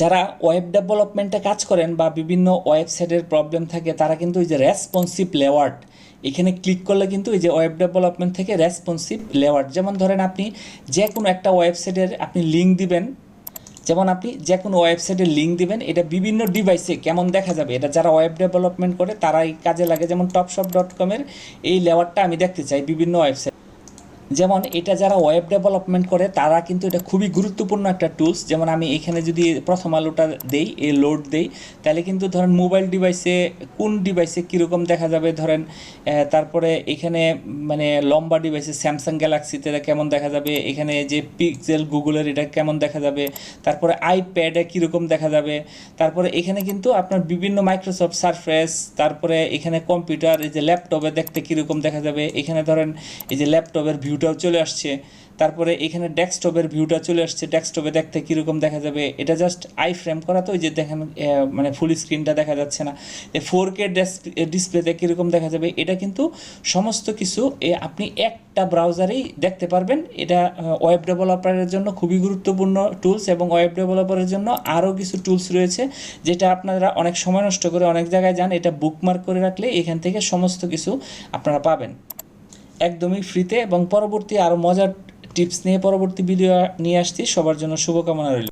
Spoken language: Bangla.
যারা ওয়েব ডেভেলপমেন্টে কাজ করেন বা বিভিন্ন ওয়েবসাইটের প্রবলেম থাকে, তারা কিন্তু এই যে রেসপন্সিভ লেওয়ার্ড এখানে ক্লিক করলে কিন্তু এই যে ওয়েব ডেভেলপমেন্ট থেকে রেসপন্সিভ লেওয়ার্ড যেমন ধরেন আপনি যে কোনো একটা ওয়েবসাইটের আপনি লিঙ্ক দিবেন, যেমন আপনি যে কোনো ওয়েবসাইটের লিঙ্ক দিবেন, এটা বিভিন্ন ডিভাইসে কেমন দেখা যাবে? এটা যারা ওয়েব ডেভেলপমেন্ট করে, তারাই কাজে লাগে। যেমন টপশপ ডট কমের এই লেওয়ারটা আমি দেখতে চাই বিভিন্ন ওয়েবসাইট যেমন এটা যারা ওয়েব ডেভেলপমেন্ট করে, তারা কিন্তু এটা খুবই গুরুত্বপূর্ণ একটা টুলস যেমন আমি এখানে যদি প্রথম আলোটা দেই, এ লোড দেই, তাহলে কিন্তু ধরেন মোবাইল ডিভাইসে কোন ডিভাইসে কীরকম দেখা যাবে? ধরেন তারপরে এখানে মানে লম্বা ডিভাইসে স্যামসাং গ্যালাক্সিতে কেমন দেখা যাবে? এখানে যে পিক্সেল গুগলের এটা কেমন দেখা যাবে? তারপরে আইপ্যাডে কীরকম দেখা যাবে? তারপরে এখানে কিন্তু আপনার বিভিন্ন মাইক্রোসফট সারফেস তারপরে এখানে কম্পিউটার এই যে ল্যাপটপে দেখতে কীরকম দেখা যাবে? এখানে ধরেন, এই যে ল্যাপটপের ভিউটাও চলে আসছে। তারপরে এখানে ডেস্কটপের ভিউটা চলে আসছে। ডেস্কটপে দেখতে কীরকম দেখা যাবে? এটা জাস্ট আই ফ্রেম করা তো, ওই যে দেখেন মানে ফুল স্ক্রিনটা দেখা যাচ্ছে না। ফোর কে ডেস্ক ডিসপ্লেতে কীরকম দেখা যাবে? এটা কিন্তু সমস্ত কিছু, এ, আপনি একটা ব্রাউজারেই দেখতে পারবেন। এটা ওয়েব ডেভেলপারের জন্য খুবই গুরুত্বপূর্ণ টুলস এবং ওয়েব ডেভেলপারের জন্য আরও কিছু টুলস রয়েছে, যেটা আপনারা অনেক সময় নষ্ট করে অনেক জায়গায় যান। এটা বুকমার্ক করে রাখলে এখান থেকে সমস্ত কিছু আপনারা পাবেন। একদমই ফ্রিতে এবং পরবর্তী আরও মজার টিপস নিয়ে পরবর্তী ভিডিও নিয়ে আসছি। সবার জন্য শুভকামনা রইল।